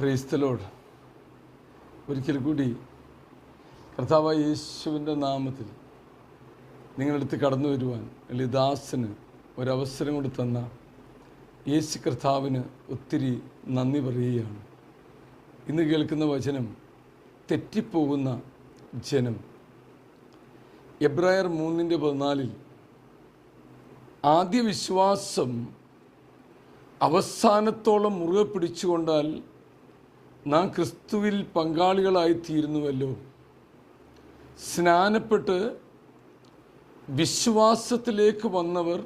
ക്രൈസ്തലോട് ഒരിക്കൽ കൂടി കർത്താവ് യേശുവിന്റെ നാമത്തിൽ നിങ്ങളടുത്ത് കടന്നു വരുവാൻ അല്ലെങ്കിൽ ദാസന് ഒരവസരം കൂടി തന്ന യേശു കർത്താവിന് ഒത്തിരി നന്ദി പറയുകയാണ്. ഇന്ന് കേൾക്കുന്ന വചനം തെറ്റിപ്പോകുന്ന ജനം. എബ്രായർ മൂന്നിന്റെ പതിനാലിൽ ആദ്യ വിശ്വാസം അവസാനത്തോളം മുറുകെ പിടിച്ചുകൊണ്ടാൽ നാം ക്രിസ്തുവിൽ പങ്കാളികളായി തീരുന്നുവല്ലോ. സ്നാനപ്പെട്ട് വിശ്വാസത്തിലേക്ക് വന്നവർ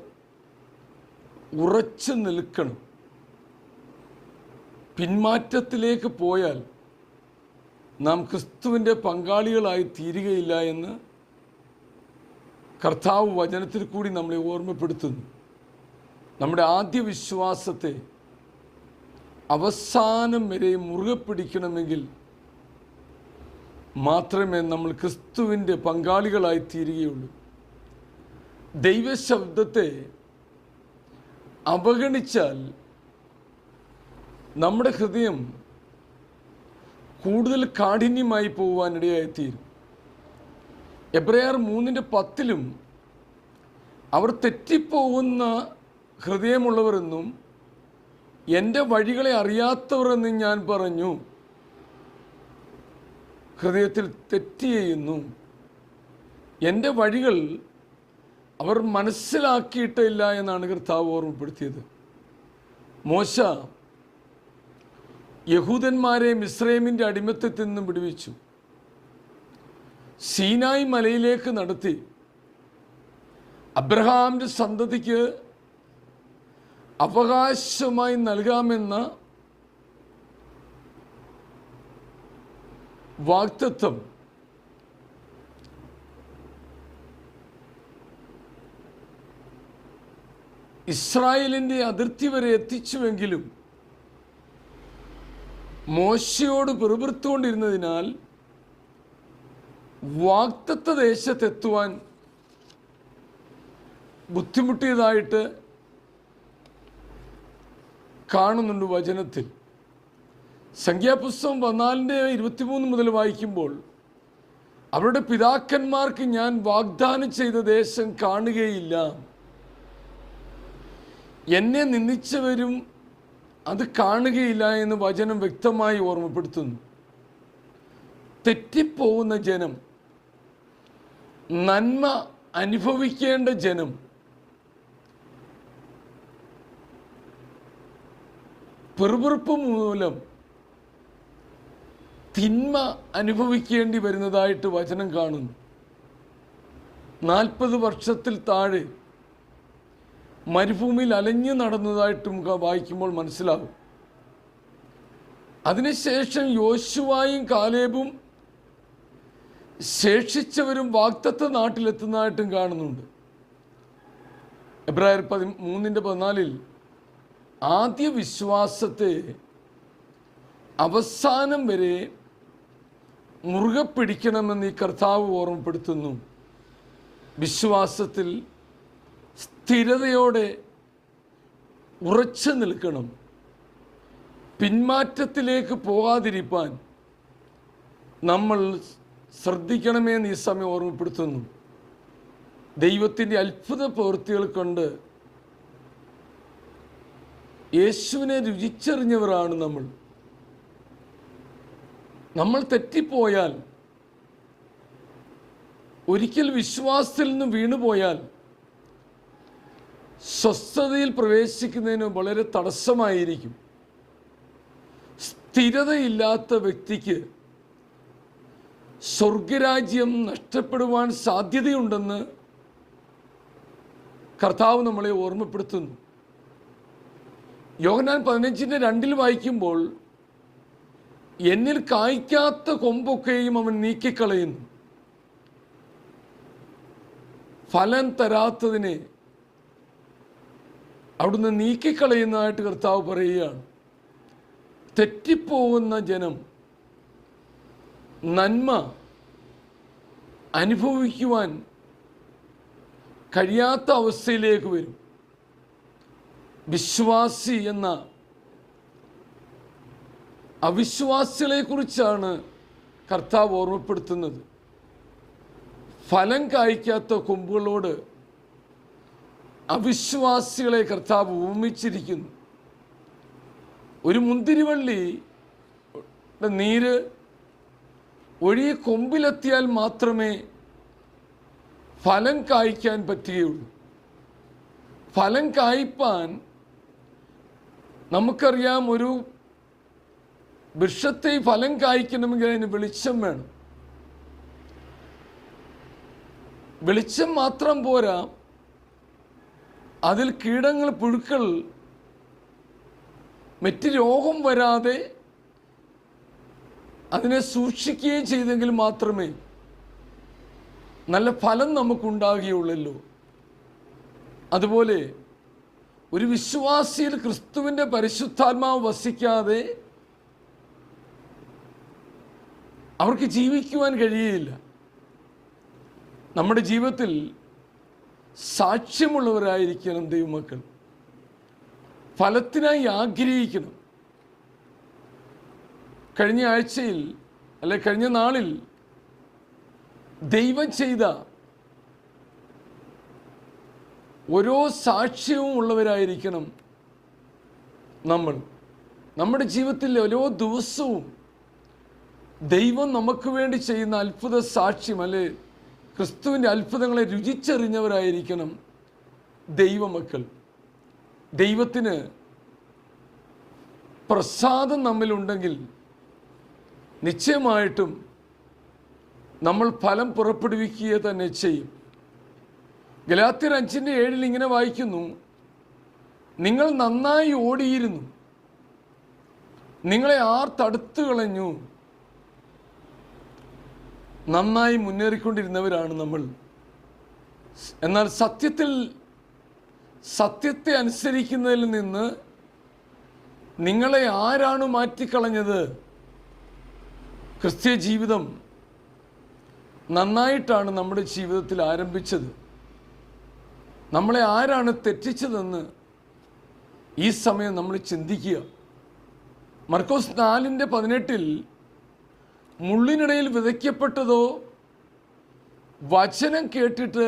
ഉറച്ചു നിൽക്കണം. പിന്മാറ്റത്തിലേക്ക് പോയാൽ നാം ക്രിസ്തുവിന്റെ പങ്കാളികളായി തീരുകയില്ല എന്ന് കർത്താവ് വചനത്തിൽ കൂടി നമ്മളെ ഓർമ്മപ്പെടുത്തുന്നു. നമ്മുടെ ആദ്യ വിശ്വാസത്തെ അവസാനം വരെ മുറുകെ പിടിക്കണമെങ്കിൽ മാത്രമേ നമ്മൾ ക്രിസ്തുവിന്റെ പങ്കാളികളായി തീരുകയുള്ളൂ. ദൈവശബ്ദത്തെ അവഗണിച്ചാൽ നമ്മുടെ ഹൃദയം കൂടുതൽ കാഠിന്യമായി പോകുവാനിടയായിത്തീരും എബ്രയാർ മൂന്നിന്റെ പത്തിലും അവർ തെറ്റിപ്പോകുന്ന ഹൃദയമുള്ളവരെന്നും എന്റെ വഴികളെ അറിയാത്തവരെന്ന് ഞാൻ പറഞ്ഞു. ഹൃദയത്തിൽ തെറ്റ് ചെയ്യുന്നു. എന്റെ വഴികൾ അവർ മനസ്സിലാക്കിയിട്ടില്ല എന്നാണ് കർത്താവ് ഓർമ്മപ്പെടുത്തിയത്. മോശ യഹൂദന്മാരെ മിസ്രൈമിന്റെ അടിമത്തത്തിൽ നിന്നും വിടുവിച്ചു. സീനായി മലയിലേക്ക് നടത്തി. അബ്രഹാമിന്റെ സന്തതിക്ക് അവകാശമായി നൽകാമെന്ന വാക്തത്വം ഇസ്രായേലിന്റെ അതിർത്തി വരെ എത്തിച്ചുവെങ്കിലും മോശയോട് പിറുപിറുത്തുകൊണ്ടിരുന്നതിനാൽ വാക്തത്വ ദേശത്തെത്തുവാൻ ബുദ്ധിമുട്ടിയതായിട്ട് കാണുന്നുണ്ട് വചനത്തിൽ. സംഖ്യാപുസ്തകം പതിനാലിന്റെ ഇരുപത്തിമൂന്ന് മുതൽ വായിക്കുമ്പോൾ അവരുടെ പിതാക്കന്മാർക്ക് ഞാൻ വാഗ്ദാനം ചെയ്ത ദേശം കാണുകയില്ല. എന്നെ നിന്ദിച്ചവരും അത് കാണുകയില്ല എന്ന് വചനം വ്യക്തമായി ഓർമ്മപ്പെടുത്തുന്നു. തെറ്റിപ്പോകുന്ന ജനം നന്മ അനുഭവിക്കേണ്ട ജനം പെറുപെറുപ്പ് മൂലം തിന്മ അനുഭവിക്കേണ്ടി വരുന്നതായിട്ട് വചനം കാണുന്നു. നാൽപ്പത് വർഷത്തിൽ താഴെ മരുഭൂമിയിൽ അലഞ്ഞു നടന്നതായിട്ടും വായിക്കുമ്പോൾ മനസ്സിലാകും അതിനുശേഷം യോശുവായും കാലേബും ശേഷിച്ചവരും വാക്തത്വ നാട്ടിലെത്തുന്നതായിട്ടും കാണുന്നുണ്ട്. എബ്രായർ പതി മൂന്നിന്റെ പതിനാലിൽ ആദ്യ വിശ്വാസത്തെ അവസാനം വരെ മുറുകെ പിടിക്കണമെന്ന് ഈ കർത്താവ് ഓർമ്മപ്പെടുത്തുന്നു. വിശ്വാസത്തിൽ സ്ഥിരതയോടെ ഉറച്ചു നിൽക്കണം. പിന്മാറ്റത്തിലേക്ക് പോകാതിരിപ്പാൻ നമ്മൾ ശ്രദ്ധിക്കണമെന്ന് ഈ സമയം ഓർമ്മപ്പെടുത്തുന്നു. ദൈവത്തിന്റെ അത്ഭുത പ്രവൃത്തികൾ കൊണ്ട് യേശുവിനെ രുചിച്ചറിഞ്ഞവരാണ് നമ്മൾ. നമ്മൾ തെറ്റിപ്പോയാൽ ഒരിക്കൽ വിശ്വാസത്തിൽ നിന്ന് വീണുപോയാൽ സ്വസ്ഥതയിൽ പ്രവേശിക്കുന്നതിന് വളരെ തടസ്സമായിരിക്കും. സ്ഥിരതയില്ലാത്ത വ്യക്തിക്ക് സ്വർഗരാജ്യം നഷ്ടപ്പെടുവാൻ സാധ്യതയുണ്ടെന്ന് കർത്താവ് നമ്മളെ ഓർമ്മപ്പെടുത്തുന്നു. യോഹനാൻ പതിനഞ്ചിന്റെ രണ്ടിൽ വായിക്കുമ്പോൾ എന്നിൽ കായ്ക്കാത്ത കൊമ്പൊക്കെയും അവൻ നീക്കിക്കളയുന്നു. ഫലം തരാത്തതിനെ അവിടുന്ന് നീക്കിക്കളയുന്നതായിട്ട് കർത്താവ് പറയുകയാണ്. തെറ്റിപ്പോകുന്ന ജനം നന്മ അനുഭവിക്കുവാൻ കഴിയാത്ത അവസ്ഥയിലേക്ക് വരും. വിശ്വാസി എന്ന അവിശ്വാസികളെക്കുറിച്ചാണ് കർത്താവ് ഓർമ്മപ്പെടുത്തുന്നത്. ഫലം കായ്ക്കാത്ത കൊമ്പുകളോട് അവിശ്വാസികളെ കർത്താവ് ഉപമിച്ചിരിക്കുന്നു ഒരു മുന്തിരിവള്ളി നീര് ഒഴി കൊമ്പിലെത്തിയാൽ മാത്രമേ ഫലം കായ്ക്കാൻ പറ്റുകയുള്ളൂ. ഫലം കായ്പാൻ നമുക്കറിയാം ഒരു വൃക്ഷത്തെ ഫലം കായ്ക്കണമെങ്കിൽ അതിന് വെളിച്ചം വേണം. വെളിച്ചം മാത്രം പോരാ അതിൽ കീടങ്ങൾ പുഴുക്കൾ മറ്റ് രോഗം വരാതെ അതിനെ സൂക്ഷിക്കുകയും ചെയ്തെങ്കിൽ മാത്രമേ നല്ല ഫലം നമുക്കുണ്ടാകുകയുള്ളല്ലോ. അതുപോലെ ഒരു വിശ്വാസിയിൽ ക്രിസ്തുവിന്റെ പരിശുദ്ധാത്മാവ് വസിക്കാതെ അവർക്ക് ജീവിക്കുവാൻ കഴിയുകയില്ല. നമ്മുടെ ജീവിതത്തിൽ സാക്ഷ്യമുള്ളവരായിരിക്കണം ദൈവമക്കൾ. ഫലത്തിനായി ആഗ്രഹിക്കണം. കഴിഞ്ഞ ആഴ്ചയിൽ അല്ലെ കഴിഞ്ഞ നാളിൽ ദൈവം ചെയ്ത ഓരോ സാക്ഷ്യവും ഉള്ളവരായിരിക്കണം നമ്മൾ. നമ്മുടെ ജീവിതത്തിലെ ഓരോ ദിവസവും ദൈവം നമുക്ക് വേണ്ടി ചെയ്യുന്ന അത്ഭുത സാക്ഷ്യം അല്ലെ? ക്രിസ്തുവിന്റെ അത്ഭുതങ്ങളെ രുചിച്ചറിഞ്ഞവരായിരിക്കണം ദൈവമക്കൾ. ദൈവത്തിന് പ്രസാദം നമ്മിലുണ്ടെങ്കിൽ നിശ്ചയമായിട്ടും നമ്മൾ ഫലം പുറപ്പെടുവിക്കുക തന്നെ ചെയ്യും. ഗലാത്തിർ അഞ്ചിന്റെ ഏഴിൽ ഇങ്ങനെ വായിക്കുന്നു. നിങ്ങൾ നന്നായി ഓടിയിരുന്നു. നിങ്ങളെ ആർ തടുത്തു കളഞ്ഞു. നന്നായി മുന്നേറിക്കൊണ്ടിരുന്നവരാണ് നമ്മൾ. എന്നാൽ സത്യത്തിൽ സത്യത്തെ അനുസരിക്കുന്നതിൽ നിന്ന് നിങ്ങളെ ആരാണ് മാറ്റിക്കളഞ്ഞത്? ക്രിസ്ത്യ ജീവിതം നന്നായിട്ടാണ് നമ്മുടെ ജീവിതത്തിൽ ആരംഭിച്ചത്. നമ്മളെ ആരാണ് തെറ്റിച്ചതെന്ന് ഈ സമയം നമ്മൾ ചിന്തിക്കുക. മർക്കോസ് നാലിന്റെ പതിനെട്ടിൽ മുള്ളിനിടയിൽ വിതയ്ക്കപ്പെട്ടതോ വചനം കേട്ടിട്ട്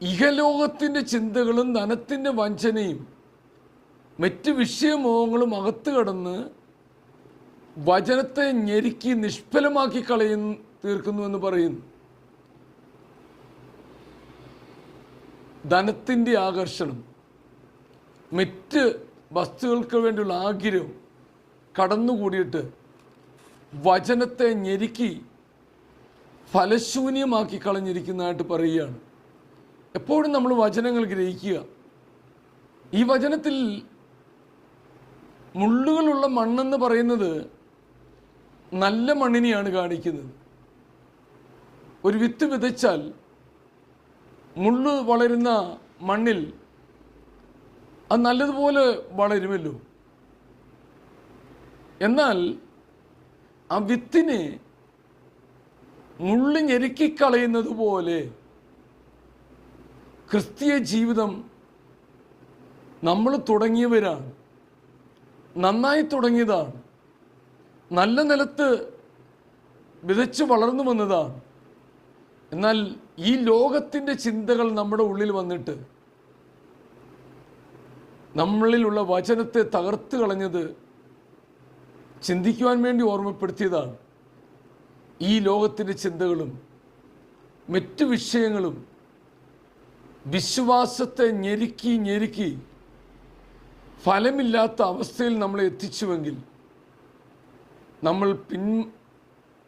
ഇഹലോകത്തിന്റെ ചിന്തകളും ധനത്തിന്റെ വഞ്ചനയും മറ്റ് വിഷയമോഹങ്ങളും അകത്ത് കടന്ന് വചനത്തെ ഞെരുക്കി നിഷ്ഫലമാക്കി കളയുന്നു തീർക്കുന്നു എന്ന് പറയുന്നു. ധനത്തിന്റെ ആകർഷണം മറ്റ് വസ്തുക്കൾക്ക് വേണ്ടിയുള്ള ആഗ്രഹം കടന്നുകൂടിയിട്ട് വചനത്തെ ഞെരുക്കി ഫലശൂന്യമാക്കി കളഞ്ഞിരിക്കുന്നതായിട്ട് പറയുകയാണ്. എപ്പോഴും നമ്മൾ വചനങ്ങൾ ഗ്രഹിക്കുക. ഈ വചനത്തിൽ മുള്ളുകളുള്ള മണ്ണെന്ന് പറയുന്നത് നല്ല മണ്ണിനെയാണ് കാണിക്കുന്നത്. ഒരു വിത്ത് വിതച്ചാൽ മുള്ള് വളരുന്ന മണ്ണിൽ അത് നല്ലതുപോലെ വളരുമല്ലോ. എന്നാൽ ആ വിത്തിനെ മുള്ളി ഞെരുക്കിക്കളയുന്നത് പോലെ ക്രിസ്തീയ ജീവിതം നമ്മൾ തുടങ്ങിയവരാണ്. നന്നായി തുടങ്ങിയതാണ്. നല്ല നിലത്ത് വിതച്ച് വളർന്നു വന്നതാണ്. എന്നാൽ ഈ ലോകത്തിന്റെ ചിന്തകൾ നമ്മുടെ ഉള്ളിൽ വന്നിട്ട് നമ്മളിലുള്ള വചനത്തെ തകർത്ത് കളഞ്ഞത് ചിന്തിക്കുവാൻ വേണ്ടി ഓർമ്മപ്പെടുത്തിയതാണ്. ഈ ലോകത്തിന്റെ ചിന്തകളും മറ്റു വിഷയങ്ങളും വിശ്വാസത്തെ ഞെരുക്കി ഞെരുക്കി ഫലമില്ലാത്ത അവസ്ഥയിൽ നമ്മളെ എത്തിച്ചുവെങ്കിൽ നമ്മൾ പിൻ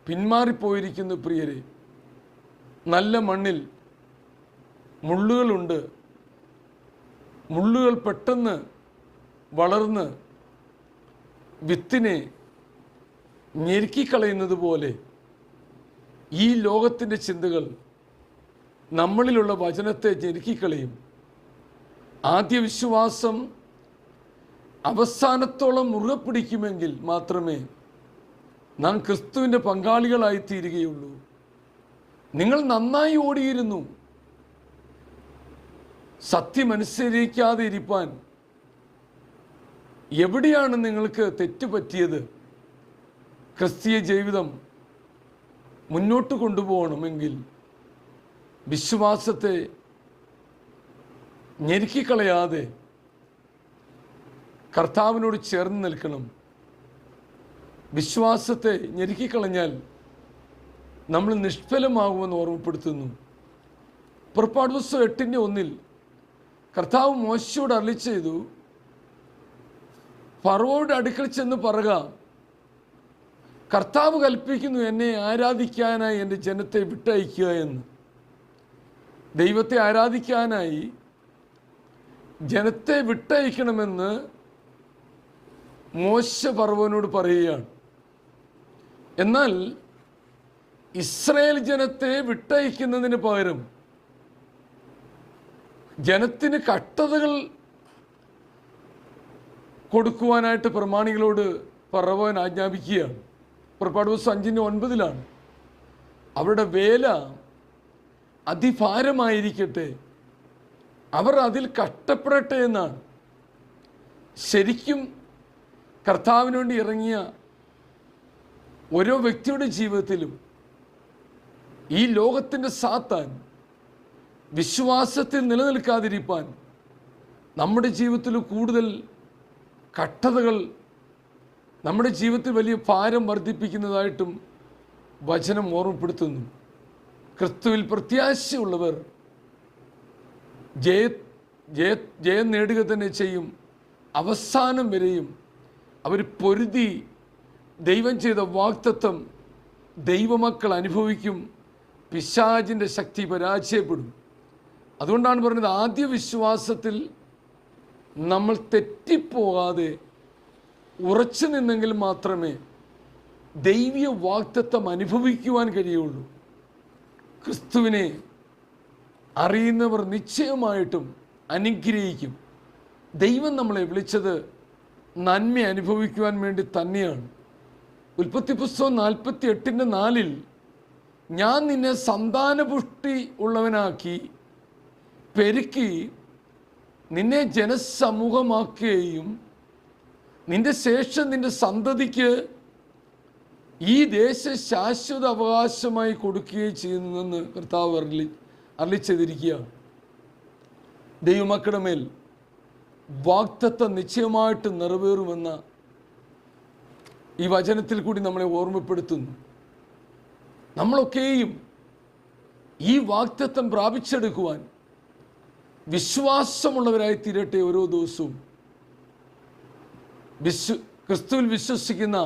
പിന്മാറിപ്പോയിരിക്കുന്നു പ്രിയരെ. നല്ല മണ്ണിൽ മുള്ളുകളുണ്ട്. മുള്ളുകൾ പെട്ടെന്ന് വളർന്ന് വിത്തിനെ ഞെരുക്കിക്കളയുന്നത് പോലെ ഈ ലോകത്തിന്റെ ചിന്തകൾ നമ്മളിലുള്ള വചനത്തെ ഞെരുക്കിക്കളയും. ആദ്യ വിശ്വാസം അവസാനത്തോളം മുറുകെ പിടിക്കുമെങ്കിൽ മാത്രമേ നാം ക്രിസ്തുവിന്റെ പങ്കാളികളായി തീരുകയുള്ളൂ നിങ്ങൾ നന്നായി ഓടിയിരുന്നു. സത്യമനുസരിക്കാതെ ഇരിപ്പാൻ എവിടെയാണ് നിങ്ങൾക്ക് തെറ്റുപറ്റിയത് ക്രിസ്തീയ ജീവിതം മുന്നോട്ട് കൊണ്ടുപോകണമെങ്കിൽ വിശ്വാസത്തെ ഞെരുക്കിക്കളയാതെ കർത്താവിനോട് ചേർന്ന് നിൽക്കണം. വിശ്വാസത്തെ ഞെരുക്കിക്കളഞ്ഞാൽ നമ്മൾ നിഷ്ഫലമാകുമെന്ന് ഓർമ്മപ്പെടുത്തുന്നു. പുറപ്പാട് പുസ്തകം എട്ടിന്റെ ഒന്നിൽ കർത്താവ് മോശയോട് അരളി ചെയ്തു പറവോട് അടുക്കൽ ചെന്ന് പറയുക കർത്താവ് കൽപ്പിക്കുന്നു എന്നെ ആരാധിക്കാനായി എന്റെ ജനത്തെ വിട്ടയക്കുക എന്ന്. ദൈവത്തെ ആരാധിക്കാനായി ജനത്തെ വിട്ടയക്കണമെന്ന് മോശ പർവനോട് പറയുകയാണ്. എന്നാൽ ഇസ്രയേൽ ജനത്തെ വിട്ടയക്കുന്നതിന് പകരം ജനത്തിന് കട്ടതകൾ കൊടുക്കുവാനായിട്ട് പ്രമാണികളോട് പറവൻ ആജ്ഞാപിക്കുകയാണ്. പുറപ്പാട് ദിവസം അഞ്ചിന്റെ ഒൻപതിലാണ്. അവരുടെ വേല അതിഭാരമായിരിക്കട്ടെ. അവർ അതിൽ കഷ്ടപ്പെടട്ടെ എന്നാണ്. ശരിക്കും കർത്താവിന് വേണ്ടി ഇറങ്ങിയ ഓരോ വ്യക്തിയുടെ ജീവിതത്തിലും ഈ ലോകത്തിന്റെ സാത്താൻ വിശ്വാസത്തിൽ നിലനിൽക്കാതിരിക്കാൻ നമ്മുടെ ജീവിതത്തിൽ കൂടുതൽ കട്ടതകൾ നമ്മുടെ ജീവിതത്തിൽ വലിയ ഭാരം വർദ്ധിപ്പിക്കുന്നതായിട്ടും വചനം ഓർമ്മപ്പെടുത്തുന്നു. ക്രിസ്തുവിൽ പ്രത്യാശയുള്ളവർ ജയ ജയ ജയം നേടുക തന്നെ ചെയ്യും. അവസാനം വരെയും അവർ പൊരുതി ദൈവം ചെയ്ത വാക്തത്വം ദൈവമക്കൾ അനുഭവിക്കും. പിശാചിന്റെ ശക്തി പരാജയപ്പെടും. അതുകൊണ്ടാണ് പറഞ്ഞത് ആദ്യ വിശ്വാസത്തിൽ നമ്മൾ തെറ്റിപ്പോകാതെ ഉറച്ചു നിന്നെങ്കിൽ മാത്രമേ ദൈവീയ വാക്തത്വം അനുഭവിക്കുവാൻ കഴിയുള്ളൂ. ക്രിസ്തുവിനെ അറിയുന്നവർ നിശ്ചയമായിട്ടും അനുഗ്രഹിക്കും. ദൈവം നമ്മളെ വിളിച്ചത് നന്മ അനുഭവിക്കുവാൻ വേണ്ടി തന്നെയാണ്. ഉൽപ്പത്തി പുസ്തകം നാൽപ്പത്തി എട്ടിന്റെ നാലിൽ ഞാൻ നിന്നെ സന്താനപുഷ്ടി ഉള്ളവനാക്കി പെരുക്കി നിന്നെ ജനസമൂഹമാക്കുകയും നിന്റെ ശേഷം നിന്റെ സന്തതിക്ക് ഈ ദേശ ശാശ്വത അവകാശമായി കൊടുക്കുകയും ചെയ്യുന്നെന്ന് കർത്താവ് അരളി അരളി ചെയ്തിരിക്കുകയാണ് ദൈവമക്കളുടെ മേൽ വാക്തത്വം നിശ്ചയമായിട്ട് നിറവേറുമെന്ന ഈ വചനത്തിൽ കൂടി നമ്മളെ ഓർമ്മപ്പെടുത്തുന്നു. നമ്മളൊക്കെയും ഈ വാക്തത്വം പ്രാപിച്ചെടുക്കുവാൻ വിശ്വാസമുള്ളവരായി തീരട്ടെ ഓരോ ദിവസവും. വിശ്വ ക്രിസ്തുവിൽ വിശ്വസിക്കുന്ന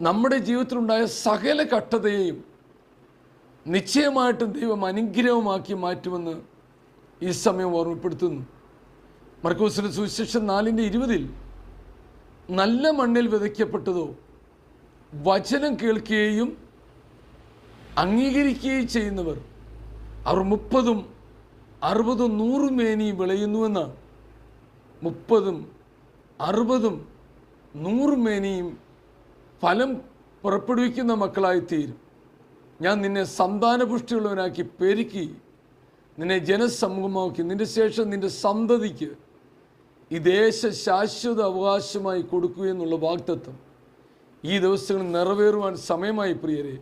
നമ്മുടെ ജീവിതത്തിലുണ്ടായ സകല കട്ടതയെയും നിശ്ചയമായിട്ടും ദൈവം അനുഗ്രഹമാക്കി മാറ്റുമെന്ന് ഈ സമയം ഓർമ്മപ്പെടുത്തുന്നു. മർക്കോസിന് സുവിശേഷം നാലിന്റെ ഇരുപതിൽ നല്ല മണ്ണിൽ വിതയ്ക്കപ്പെട്ടതോ വചനം കേൾക്കുകയും അംഗീകരിക്കുകയും ചെയ്യുന്നവർ അവർ മുപ്പതും അറുപതും നൂറും മേനിയും വിളയുന്നുവെന്നാണ് മുപ്പതും അറുപതും നൂറും മേനിയും ഫലം പുറപ്പെടുവിക്കുന്ന മക്കളായി തീരും ഞാൻ നിന്നെ സന്താനപുഷ്ടിയുള്ളവനാക്കി പെരുക്കി നിന്നെ ജനസമൂഹമാക്കി നിന്റെ ശേഷം നിന്റെ സന്തതിക്ക് ഈ ദേശ ശാശ്വത അവകാശമായി കൊടുക്കുക എന്നുള്ള വാഗ്ദത്വം ഈ ദിവസങ്ങൾ നിറവേറുവാൻ സമയമായി പ്രിയരെ.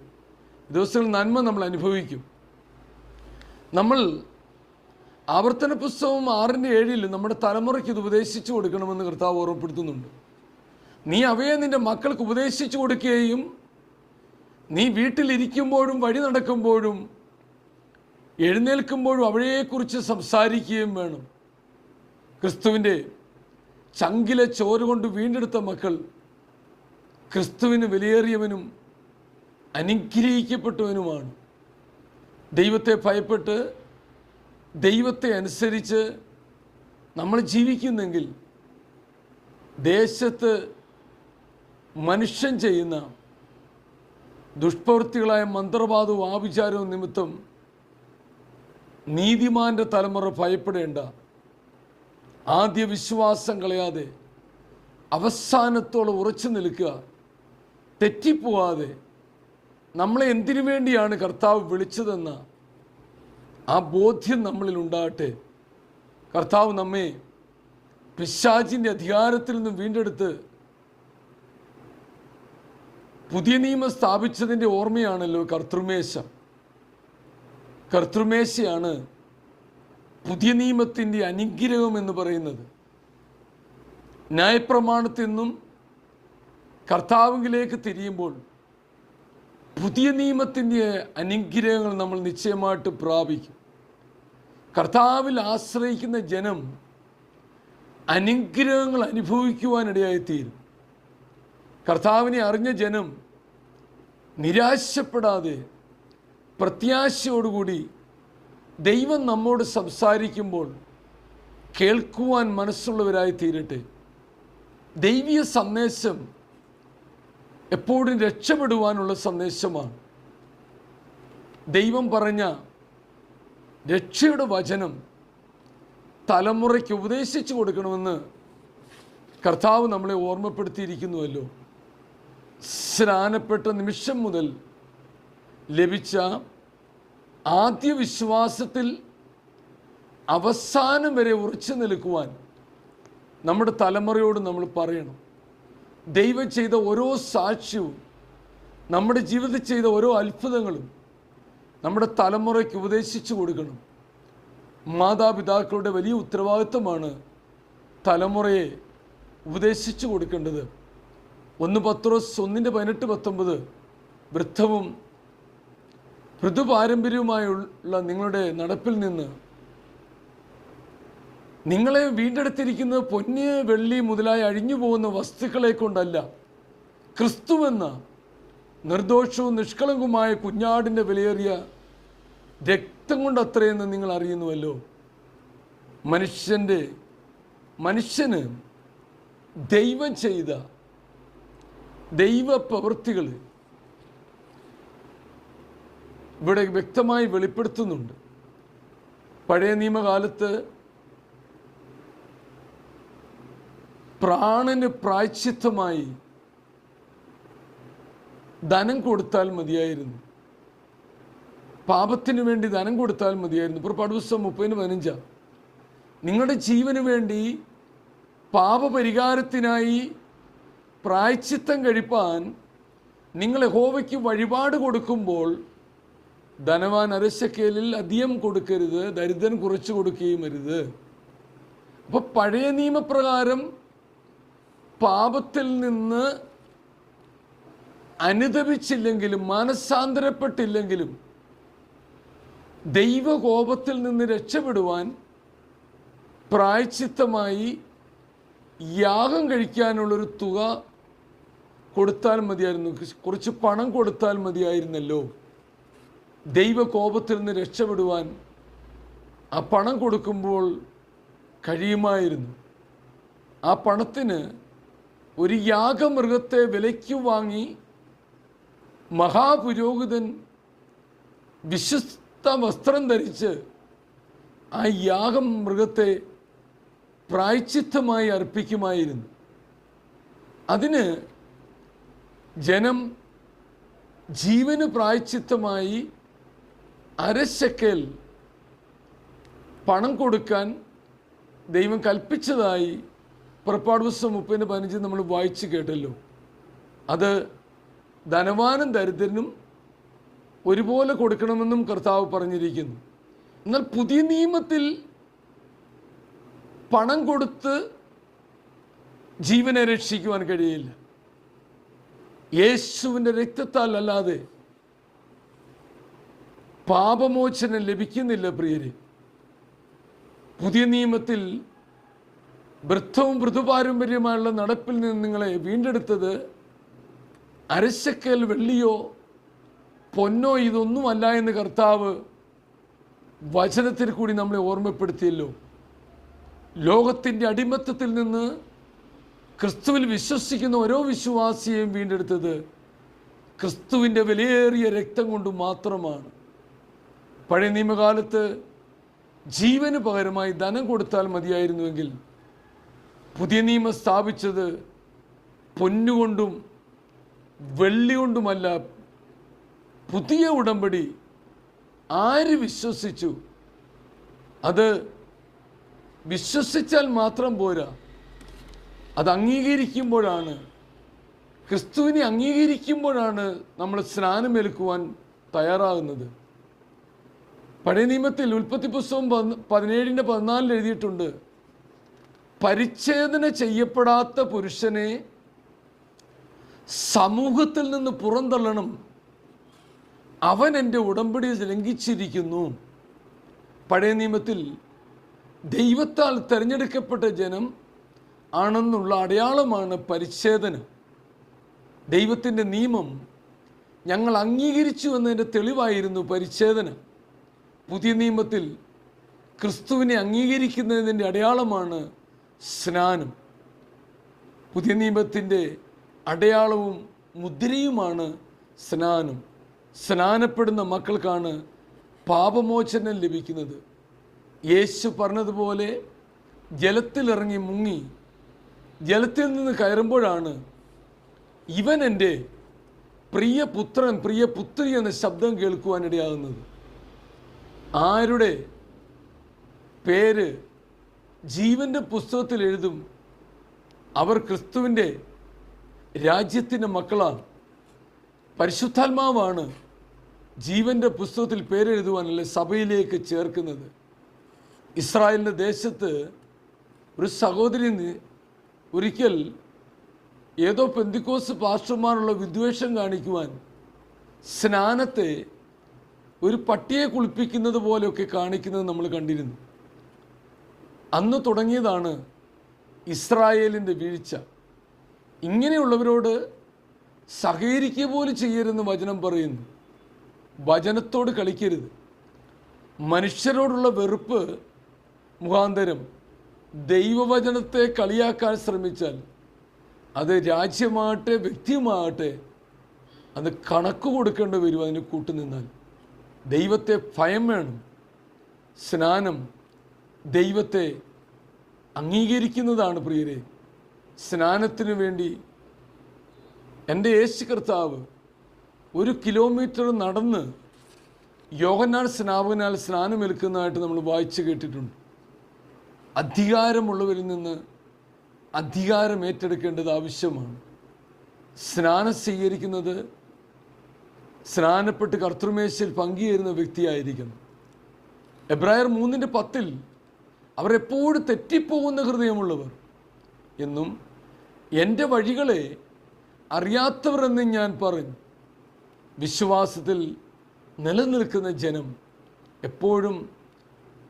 ഈ ദിവസങ്ങളിൽ നന്മ നമ്മൾ അനുഭവിക്കും. നമ്മൾ ആവർത്തന പുസ്തകം ആറിന്റെ ഏഴിൽ നമ്മുടെ തലമുറയ്ക്ക് ഇത് ഉപദേശിച്ചു കൊടുക്കണമെന്ന് കർത്താവ് ഓർമ്മപ്പെടുത്തുന്നുണ്ട്. നീ അവയെ നിന്റെ മക്കൾക്ക് ഉപദേശിച്ചു കൊടുക്കുകയും നീ വീട്ടിലിരിക്കുമ്പോഴും വഴി നടക്കുമ്പോഴും എഴുന്നേൽക്കുമ്പോഴും അവയെക്കുറിച്ച് സംസാരിക്കുകയും വേണം. ക്രിസ്തുവിന്റെ ചങ്കിലെ ചോര കൊണ്ട് വീണ്ടെടുത്ത മക്കൾ ക്രിസ്തുവിന് വിലയേറിയവനും അനുഗ്രഹിക്കപ്പെട്ടവനുമാണ്. ദൈവത്തെ ഭയപ്പെട്ട് ദൈവത്തെ അനുസരിച്ച് നമ്മൾ ജീവിക്കുന്നെങ്കിൽ ദേശത്ത് മനുഷ്യൻ ചെയ്യുന്ന ദുഷ്പ്രവൃത്തികളായ മന്ത്രവാദവും ആവിചാരവും നിമിത്തം നീതിമാന്റെ തലമുറ ഭയപ്പെടേണ്ട ആദ്യ വിശ്വാസം കളയാതെ അവസാനത്തോളം ഉറച്ചു നിൽക്കുക തെറ്റിപ്പോവാതെ നമ്മളെ എന്തിനു വേണ്ടിയാണ് കർത്താവ് വിളിച്ചതെന്ന ആ ബോധ്യം നമ്മളിൽ ഉണ്ടാകട്ടെ. കർത്താവ് നമ്മെ പിശാചിന്റെ അധികാരത്തിൽ നിന്നും വീണ്ടെടുത്ത് പുതിയ നിയമം സ്ഥാപിച്ചതിന്റെ ഓർമ്മയാണല്ലോ കർത്തൃമേശ. കർത്തൃമേശയാണ് പുതിയ നിയമത്തിന്റെ അനുഗ്രഹം എന്ന് പറയുന്നത്. ന്യായപ്രമാണത്തിൽ നിന്നും കർത്താവിലേക്ക് തിരിയുമ്പോൾ പുതിയ നിയമത്തിന്റെ അനുഗ്രഹങ്ങൾ നമ്മൾ നിശ്ചയമായിട്ട് പ്രാപിക്കും. കർത്താവിൽ ആശ്രയിക്കുന്ന ജനം അനുഗ്രഹങ്ങൾ അനുഭവിക്കുവാനിടയായിത്തീരും. കർത്താവിനെ അറിഞ്ഞ ജനം നിരാശപ്പെടാതെ പ്രത്യാശയോടുകൂടി ദൈവം നമ്മോട് സംസാരിക്കുമ്പോൾ കേൾക്കുവാൻ മനസ്സുള്ളവരായി തീരട്ടെ ദൈവീയ സന്ദേശം എപ്പോഴും രക്ഷപ്പെടുവാനുള്ള സന്ദേശമാണ്. ദൈവം പറഞ്ഞ രക്ഷയുടെ വചനം തലമുറയ്ക്ക് ഉപദേശിച്ചു കൊടുക്കണമെന്ന് കർത്താവ് നമ്മളെ ഓർമ്മപ്പെടുത്തിയിരിക്കുന്നുവല്ലോ. സ്നാനപ്പെട്ട നിമിഷം മുതൽ ലഭിച്ച ആദ്യ വിശ്വാസത്തിൽ അവസാനം വരെ ഉറച്ചു നിൽക്കുവാൻ നമ്മുടെ തലമുറയോട് നമ്മൾ പറയണം. ദൈവം ചെയ്ത ഓരോ സാക്ഷ്യവും നമ്മുടെ ജീവിതത്തിൽ ചെയ്ത ഓരോ അത്ഭുതങ്ങളും നമ്മുടെ തലമുറയ്ക്ക് ഉപദേശിച്ചു കൊടുക്കണം. മാതാപിതാക്കളുടെ വലിയ ഉത്തരവാദിത്വമാണ് തലമുറയെ ഉപദേശിച്ചു കൊടുക്കേണ്ടത്. ഒന്ന് പത്രോസ് ഒന്നിന്റെ പതിനെട്ട് പത്തൊമ്പത് വൃദ്ധവും മൃദുപാരമ്പര്യവുമായുള്ള നിങ്ങളുടെ നടപ്പിൽ നിന്ന് നിങ്ങളെ വീണ്ടെടുത്തിരിക്കുന്നത് പൊന്ന് വെള്ളി മുതലായി അഴിഞ്ഞു പോകുന്ന വസ്തുക്കളെ കൊണ്ടല്ല. ക്രിസ്തുവെന്ന നിർദോഷവും നിഷ്കളങ്കുമായ കുഞ്ഞാടിന്റെ വിലയേറിയ രക്തം കൊണ്ട് അത്രയെന്ന് നിങ്ങൾ അറിയുന്നുവല്ലോ. മനുഷ്യന്റെ മനുഷ്യന് ദൈവം ചെയ്ത ദൈവ പ്രവൃത്തികൾ ഇവിടെ വ്യക്തമായി വെളിപ്പെടുത്തുന്നുണ്ട്. പഴയ നിയമകാലത്ത് പ്രാണന് പ്രായച്ചിത്തമായി ധനം കൊടുത്താൽ മതിയായിരുന്നു. പാപത്തിന് വേണ്ടി ധനം കൊടുത്താൽ മതിയായിരുന്നു. പുറപ്പാട് പുസ്തകം മുപ്പതിന് പതിനഞ്ചാം. നിങ്ങളുടെ ജീവന് വേണ്ടി പാപപരിഹാരത്തിനായി പ്രായച്ചിത്തം കഴിപ്പാൻ നിങ്ങൾ ഹോവയ്ക്ക് വഴിപാട് കൊടുക്കുമ്പോൾ ധനവാൻ അരശക്കേലിൽ അധികം കൊടുക്കരുത് ദരിദ്രൻ കുറച്ച് കൊടുക്കുകയും അരുത്. അപ്പോൾ പഴയ നിയമപ്രകാരം പാപത്തിൽ നിന്ന് അനുദപിച്ചില്ലെങ്കിലും മാനസാന്തരപ്പെട്ടില്ലെങ്കിലും ദൈവകോപത്തിൽ നിന്ന് രക്ഷപ്പെടുവാൻ പ്രായച്ചിത്തമായി യാഗം കഴിക്കാനുള്ളൊരു തുക കൊടുത്താൽ മതിയായിരുന്നു. കുറച്ച് പണം കൊടുത്താൽ മതിയായിരുന്നല്ലോ. ദൈവകോപത്തിൽ നിന്ന് രക്ഷപ്പെടുവാൻ ആ പണം കൊടുക്കുമ്പോൾ കഴിയുമായിരുന്നു. ആ പണത്തിന് ഒരു യാഗമൃഗത്തെ വിലയ്ക്ക് വാങ്ങി മഹാപുരോഹിതൻ വിശ്വസ്ത വസ്ത്രം ധരിച്ച് ആ യാഗം മൃഗത്തെ പ്രായച്ചിത്തമായി അർപ്പിക്കുമായിരുന്നു. അതിന് ജനം ജീവന് പ്രായച്ചിത്തമായി അരശക്കൽ പണം കൊടുക്കാൻ ദൈവം കൽപ്പിച്ചതായി പുറപ്പാട് പുസ്തകം മുപ്പതിന് പതിനഞ്ച് നമ്മൾ വായിച്ചു കേട്ടല്ലോ. അത് ധനവാനും ദരിദ്രനും ഒരുപോലെ കൊടുക്കണമെന്നും കർത്താവ് പറഞ്ഞിരിക്കുന്നു. എന്നാൽ പുതിയ നിയമത്തിൽ പണം കൊടുത്ത് ജീവനെ രക്ഷിക്കുവാൻ കഴിയില്ല. യേശുവിന്റെ രക്തത്താൽ അല്ലാതെ പാപമോചനം ലഭിക്കുന്നില്ല പ്രിയരെ. പുതിയ നിയമത്തിൽ വൃദ്ധവും മൃദുപാരമ്പര്യമായുള്ള നടപ്പിൽ നിന്ന് നിങ്ങളെ വീണ്ടെടുത്തത് അരശക്കൽ വെള്ളിയോ പൊന്നോ ഇതൊന്നുമല്ല എന്ന് കർത്താവ് വചനത്തിൽ കൂടി നമ്മളെ ഓർമ്മപ്പെടുത്തിയല്ലോ. ലോകത്തിന്റെ അടിമത്തത്തിൽ നിന്ന് ക്രിസ്തുവിൽ വിശ്വസിക്കുന്ന ഓരോ വിശ്വാസിയെയും വീണ്ടെടുത്തത് ക്രിസ്തുവിന്റെ വിലയേറിയ രക്തം കൊണ്ട് മാത്രമാണ്. പഴയ നിയമകാലത്ത് ജീവന് പകരമായി ധനം കൊടുത്താൽ മതിയായിരുന്നുവെങ്കിൽ പുതിയ നിയമം സ്ഥാപിച്ചത് പൊന്നുകൊണ്ടും വെള്ളി കൊണ്ടുമല്ല പുതിയ ഉടമ്പടി ആര് വിശ്വസിച്ചു? അത് വിശ്വസിച്ചാൽ മാത്രം പോരാ. അത് അംഗീകരിക്കുമ്പോഴാണ് ക്രിസ്തുവിനെ അംഗീകരിക്കുമ്പോഴാണ് നമ്മൾ സ്നാനമേൽക്കുവാൻ തയ്യാറാകുന്നത്. പഴയ നിയമത്തിൽ ഉൽപ്പത്തി പുസ്തകം പതിന- പതിനേഴിന്റെ പതിനാലിൽ എഴുതിയിട്ടുണ്ട് പരിച്ഛേദന ചെയ്യപ്പെടാത്ത പുരുഷനെ സമൂഹത്തിൽ നിന്ന് പുറന്തള്ളണം. അവൻ എന്റെ ഉടമ്പടി ലംഘിച്ചിരിക്കുന്നു. പഴയ നിയമത്തിൽ ദൈവത്താൽ തിരഞ്ഞെടുക്കപ്പെട്ട ജനം ആണെന്നുള്ള അടയാളമാണ് പരിച്ഛേദന. ദൈവത്തിന്റെ നിയമം ഞങ്ങൾ അംഗീകരിച്ചു എന്നതിന്റെ തെളിവായിരുന്നു പരിച്ഛേദന. പുതിയ നിയമത്തിൽ ക്രിസ്തുവിനെ അംഗീകരിക്കുന്നതിന്റെ അടയാളമാണ് സ്നാനം. പുതിയ നിയമത്തിന്റെ അടയാളവും മുദ്രയുമാണ് സ്നാനം. സ്നാനപ്പെടുന്ന മക്കൾക്കാണ് പാപമോചനം ലഭിക്കുന്നത്. യേശു പറഞ്ഞതുപോലെ ജലത്തിലിറങ്ങി മുങ്ങി. ജലത്തിൽ നിന്ന് കയറുമ്പോഴാണ് ഇവൻ എന്റെ പ്രിയ പുത്രൻ പ്രിയ പുത്രി എന്ന ശബ്ദം കേൾക്കുവാനിടയാകുന്നത്. ആരുടെ പേര് ജീവന്റെ പുസ്തകത്തിൽ എഴുതും. അവർ ക്രിസ്തുവിന്റെ രാജ്യത്തിന്റെ മക്കളാണ്. പരിശുദ്ധാത്മാവാണ് ജീവന്റെ പുസ്തകത്തിൽ പേരെഴുതുവാനല്ലേ സഭയിലേക്ക് ചേർക്കുന്നത്. ഇസ്രായേലിന്റെ ദേശത്ത് ഒരു സഹോദരി ഒരിക്കൽ ഏതോ പെന്തിക്കോസ് പാസ്റ്റർമാരുള്ള വിദ്വേഷം കാണിക്കുവാൻ സ്നാനത്തെ ഒരു പട്ടിയെ കുളിപ്പിക്കുന്നത് പോലെയൊക്കെ കാണിക്കുന്നത് നമ്മൾ കണ്ടിരുന്നു. അന്ന് തുടങ്ങിയതാണ് ഇസ്രായേലിന്റെ വീഴ്ച. ഇങ്ങനെയുള്ളവരോട് സഹകരിക്കുക പോലും ചെയ്യരുതെന്ന് വചനം പറയുന്നു. വചനത്തോട് കളിക്കരുത്. മനുഷ്യരോടുള്ള വെറുപ്പ് മുഖാന്തരം ദൈവവചനത്തെ കളിയാക്കാൻ ശ്രമിച്ചാൽ അത് രാജ്യമാകട്ടെ വ്യക്തിയുമാകട്ടെ അത് കണക്ക് കൊടുക്കേണ്ടി വരും അതിന് കൂട്ടുനിന്നാൽ. ദൈവത്തെ ഭയം വേണം സ്നാനം ദൈവത്തെ അംഗീകരിക്കുന്നതാണ് പ്രിയരെ. സ്നാനത്തിന് വേണ്ടി എന്റെ യേശു കർത്താവ് ഒരു കിലോമീറ്റർ നടന്ന് യോഹന്നാൻ സ്നാപകനാൽ സ്നാനമേൽക്കുന്നതായിട്ട് നമ്മൾ വായിച്ചു കേട്ടിട്ടുണ്ട്. അധികാരമുള്ളവരിൽ നിന്ന് അധികാരം ഏറ്റെടുക്കേണ്ടത് ആവശ്യമാണ്. സ്നാനം സ്വീകരിക്കുന്നത് സ്നാനപ്പെട്ട് കർത്തൃമേശയിൽ പങ്കുചേരുന്ന വ്യക്തിയായിരിക്കണം. എബ്രായർ മൂന്നിന്റെ പത്തിൽ അവർ എപ്പോഴും തെറ്റിപ്പോകുന്ന ഹൃദയമുള്ളവർ എന്നും എന്റെ വഴികളെ അറിയാത്തവരെന്ന് ഞാൻ പറഞ്ഞു. വിശ്വാസത്തിൽ നിലനിൽക്കുന്ന ജനം എപ്പോഴും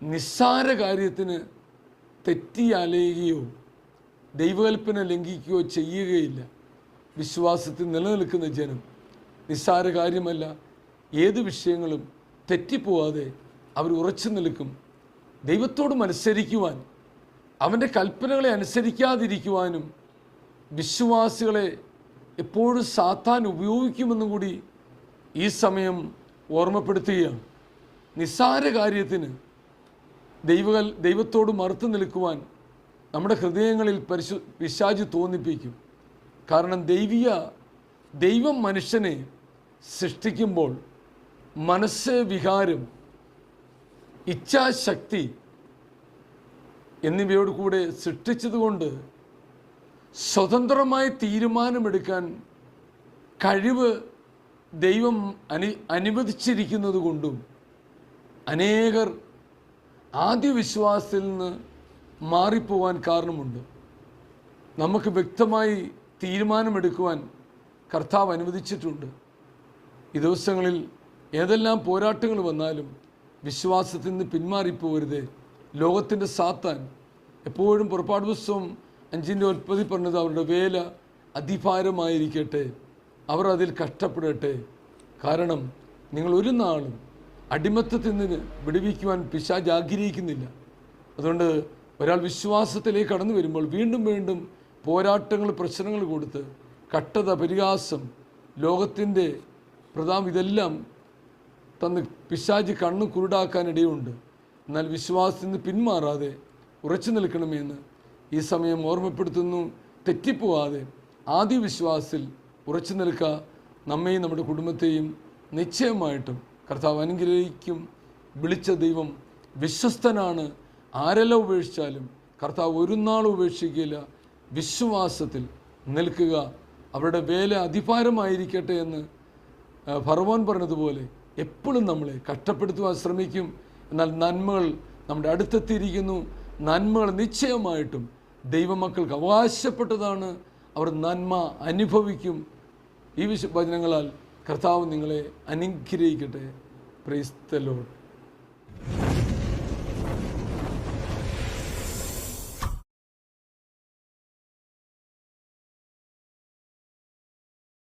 നിസ്സാര കാര്യത്തിന് തെറ്റി അലയുകയോ ദൈവകൽപ്പന ലംഘിക്കുകയോ ചെയ്യുകയില്ല. വിശ്വാസത്തിൽ നിലനിൽക്കുന്ന ജനം നിസ്സാര കാര്യമല്ല ഏത് വിഷയങ്ങളും തെറ്റിപ്പോവാതെ അവർ ഉറച്ചു നിൽക്കും. ദൈവത്തോട് മത്സരിക്കുവാൻ അവന്റെ കൽപ്പനകളെ അനുസരിക്കാതിരിക്കുവാനും വിശ്വാസികളെ എപ്പോഴും സാത്താൻ ഉപയോഗിക്കുമെന്നും കൂടി ഈ സമയം ഓർമ്മപ്പെടുത്തുകയാണ്. നിസ്സാര കാര്യത്തിന് ദൈവകൽ ദൈവത്തോട് മറുത്തു നിൽക്കുവാൻ നമ്മുടെ ഹൃദയങ്ങളിൽ പരിശു പിശാച് തോന്നിപ്പിക്കും. കാരണം ദൈവിക ദൈവം മനുഷ്യനെ സൃഷ്ടിക്കുമ്പോൾ മനസ്സ് വികാരം ഇച്ഛാശക്തി എന്നിവയോട് കൂടെ സൃഷ്ടിച്ചതുകൊണ്ട് സ്വതന്ത്രമായി തീരുമാനമെടുക്കാൻ കഴിവ് ദൈവം അനു അനുവദിച്ചിരിക്കുന്നത് കൊണ്ടും അനേകർ ആദ്യ വിശ്വാസത്തിൽ നിന്ന് മാറിപ്പോവാൻ കാരണമുണ്ട്. നമുക്ക് വ്യക്തമായി തീരുമാനമെടുക്കുവാൻ കർത്താവ് അനുവദിച്ചിട്ടുണ്ട്. ഈ ദിവസങ്ങളിൽ ഏതെല്ലാം പോരാട്ടങ്ങൾ വന്നാലും വിശ്വാസത്തിൽ നിന്ന് പിന്മാറിപ്പോകരുത് ലോകത്തിന്റെ സാത്താൻ എപ്പോഴും പുറപ്പാട് പുസ്തകം അഞ്ചിന്റെ ഉൽപ്പത്തി പറഞ്ഞത് അവരുടെ വേല അതിഭാരമായിരിക്കട്ടെ അവർ അതിൽ കഷ്ടപ്പെടട്ടെ. കാരണം നിങ്ങൾ ഒരു നാളും അടിമത്തത്തിൽ നിന്ന് വിടുവിക്കുവാൻ പിശാജ് ആഗ്രഹിക്കുന്നില്ല. അതുകൊണ്ട് ഒരാൾ വിശ്വാസത്തിലേക്ക് കടന്നു വരുമ്പോൾ വീണ്ടും വീണ്ടും പോരാട്ടങ്ങൾ പ്രശ്നങ്ങൾ കൊടുത്ത് കട്ടത പരിഹാസം ലോകത്തിന്റെ പ്രതാപം ഇതെല്ലാം തന്ന് പിശാജ് കണ്ണ് കുരുടാക്കാനിടയുണ്ട്. എന്നാൽ വിശ്വാസത്തിൽ നിന്ന് പിന്മാറാതെ ഉറച്ചു നിൽക്കണമെന്ന് ഈ സമയം ഓർമ്മപ്പെടുത്തുന്നു. തെറ്റിപ്പോവാതെ ആദ്യ വിശ്വാസത്തിൽ ഉറച്ചു നിൽക്കുക നമ്മെയും നമ്മുടെ കുടുംബത്തെയും നിശ്ചയമായിട്ടും കർത്താവ് അനുഗ്രഹിക്കും. വിളിച്ച ദൈവം വിശ്വസ്തനാണ്. ആരെല്ലാം ഉപേക്ഷിച്ചാലും കർത്താവ് ഒരു നാളും ഉപേക്ഷിക്കില്ല വിശ്വാസത്തിൽ നിൽക്കുക. അവരുടെ വേല അതിഭാരമായിരിക്കട്ടെ എന്ന് ഭർവാൻ പറഞ്ഞതുപോലെ എപ്പോഴും നമ്മളെ കഷ്ടപ്പെടുത്തുവാൻ ശ്രമിക്കും. എന്നാൽ നന്മകൾ നമ്മുടെ അടുത്തെത്തിയിരിക്കുന്നു. നന്മകൾ നിശ്ചയമായിട്ടും ദൈവമക്കൾക്ക് അവകാശപ്പെട്ടതാണ്. അവർ നന്മ അനുഭവിക്കും. ഈ വിശ വചനങ്ങളാൽ കർത്താവ് നിങ്ങളെ അനുഗ്രഹിക്കട്ടെ. പ്രൈസ്തലോട്